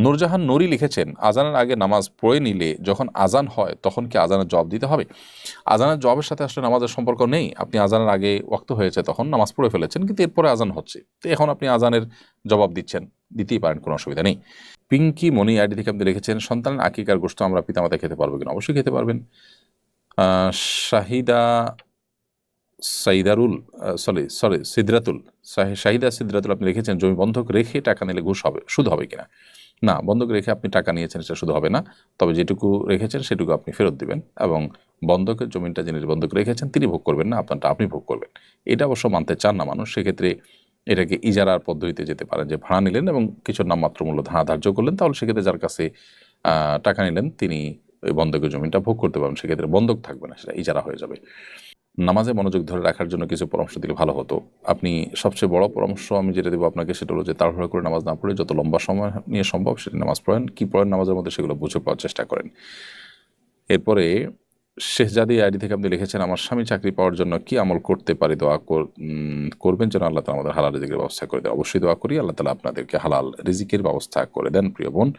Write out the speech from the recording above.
নূরজাহান নুরি লিখেছেন, আজানের আগে নামাজ পড়ে নিলে যখন আজান হয়, তখন কি আজানের জবাব দিতে হবে? আজানের জবাবের সাথে আসলে নামাজের সম্পর্ক নেই। আপনি আজানের আগে ওয়াক্ত হয়েছে, তখন নামাজ পড়ে ফেলেছেন, কিন্তু এরপরে আজান হচ্ছে। তো এখন আপনি আজানের জবাব দিচ্ছেন, দিতেই পারেন, কোনো অসুবিধা নেই। পিঙ্কি মনি আইডি থেকে আপনি লিখেছেন, সন্তানের আকিকার গোষ্ঠ আমরা পিতামাতা খেতে পারব কিনা? অবশ্যই খেতে পারবেন। শাহিদা, সাইদারুল সরি সরি, সিদ্রাতুল, শাহি- শাহিদা, সিদ্রাতুল আপনি লিখেছেন, জমি বন্ধক রেখে টাকা নিলে ঘুষ হবে, সুদ হবে কিনা? না, বন্ধক রেখে আপনি টাকা নিয়েছেন, সেটা শুধু হবে না। তবে যেটুকু রেখেছেন, সেটুকু আপনি ফেরত দিবেন এবং বন্ধকের জমিটা যিনি বন্ধক রেখেছেন, তিনি ভোগ করবেন না, আপনারটা আপনি ভোগ করবেন। এটা অবশ্য মানতে চান না মানুষ, সেক্ষেত্রে এটাকে ইজারার পদ্ধতিতে যেতে পারে যে ভাড়া নিলেন এবং কিছু নামমাত্র মূল্য ধারা ধার্য করলেন, তাহলে সেক্ষেত্রে যার কাছে টাকা নিলেন, তিনি ওই বন্ধকের জমিটা ভোগ করতে পারবেন, সেক্ষেত্রে বন্ধক থাকবে না, সেটা ইজারা হয়ে যাবে। নামাজে মনোযোগ ধরে রাখার জন্য কিছু পরামর্শ দিলে ভালো হতো। আপনি সবচেয়ে বড় পরামর্শ আমি যেটা দেবো আপনাকে সেটা হলো যে তাড়াহুড়ো করে নামাজ না পড়ে যত লম্বা সময় নিয়ে সম্ভব সেটা নামাজ পড়েন, কি পড়েন নামাজের মধ্যে সেগুলো বুঝে পাওয়ার চেষ্টা করেন। এরপরে শেহজাদি আইডি থেকে আপনি লিখেছেন, আমার স্বামী চাকরি পাওয়ার জন্য কি আমল করতে পারি? দোয়া কর- করবেন যেন আল্লাহ তালা আমাদের হালাল রিজিকের ব্যবস্থা করে দেন অবশ্যই দোয়া করি, আল্লাহ তালা আপনাদেরকে হালাল রিজিকের ব্যবস্থা করে দেন, প্রিয় বোন।